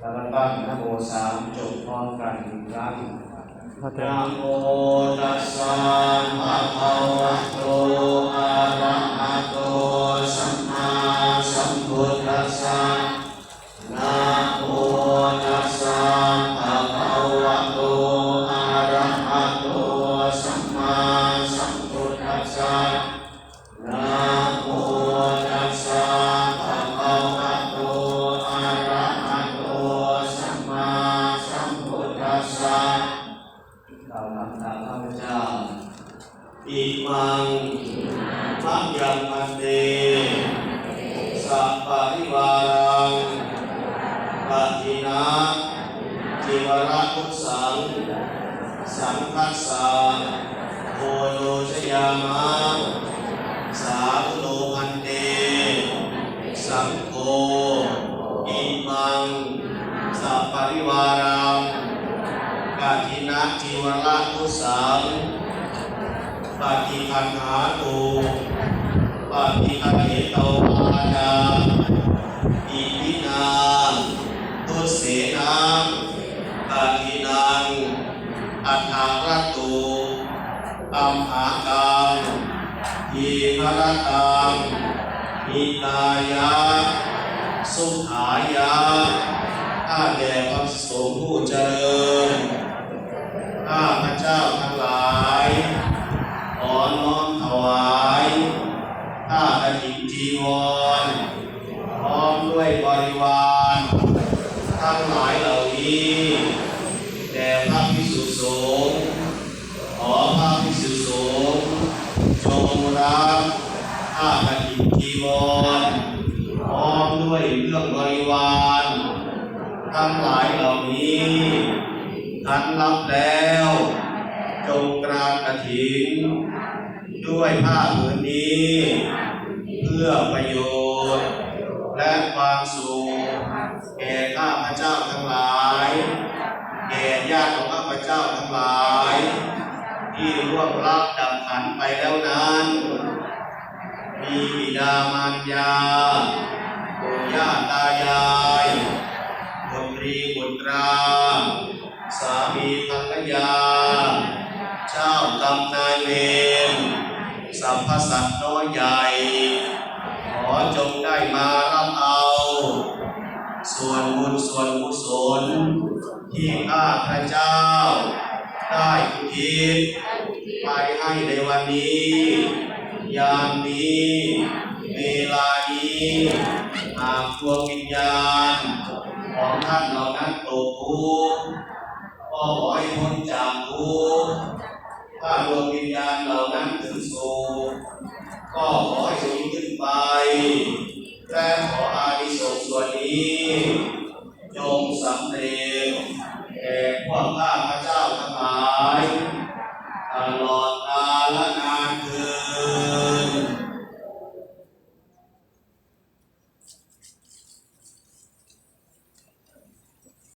แล้วก็ตั้งนะโมสามจบพร้อมกันครั้งนะโมตัสสะภะคะวะโตอะระหะโตสัมมาสัมพุทธัสสะนะ พุทธัสสะเราทำตามข้าพเจ้าอิมังมังยังมันเตสัพปะริวารังปะทินาจิวระคุสัง สังคัสสะโอโลชยามะสาธุโลพันเต สังโฆอิมังสัพปะริวารัง กาทินะจิวระทุสังปฏิคันหาตูปฏิคันเตวาจาอิมินาทุเสนาปฏินังอัฏฐารตุอัมหากังทีพรตังหิตายะสุขายะข้าแด่พระสงฆ์ผู้เจริญ ข้ากฐินจีวรพร้อมด้วยบริวารทั้งหลายเหล่านี้แด่พระพิสุสงฆ์ขอพระพิสุสงฆ์จงรับข้ากฐินจีวรพร้อมด้วยเครื่องบริวารทั้งหลายเหล่านี้ท่านรับแล้ว จงกราบกฐิน ด้วยผ้าผืนนี้ เพื่อประโยชน์ และความสุขแก่ข้าพเจ้าทั้งหลายแก่ญาติของข้าพเจ้าทั้งหลาย ที่ร่วงรับดับขันไปแล้วนั้น มีบิดามารยาปู่ย่าตายายบุตรีบุตรา สามีภรรยา เจ้ากรรมนายเวร สัพพสัตว์น้อยใหญ่ ขอจงได้มารับเอา ส่วนบุญส่วนกุศลที่ข้าพระเจ้า ได้อุทิศไปให้ในวันนี้ ยามนี้เวลานี้หากดวงวิญญาณ ของท่านเหล่านั้นตกทุกข์ก็ขอให้พ้นจากทุกข์ถ้าดวงวิญญาณเหล่า ก็ขอให้สูงขึ้นไปแต่ขออานิสงส่วนนี้ยงสำเร็จแก่พวกข้าพระเจ้าทั้งหลายตลอด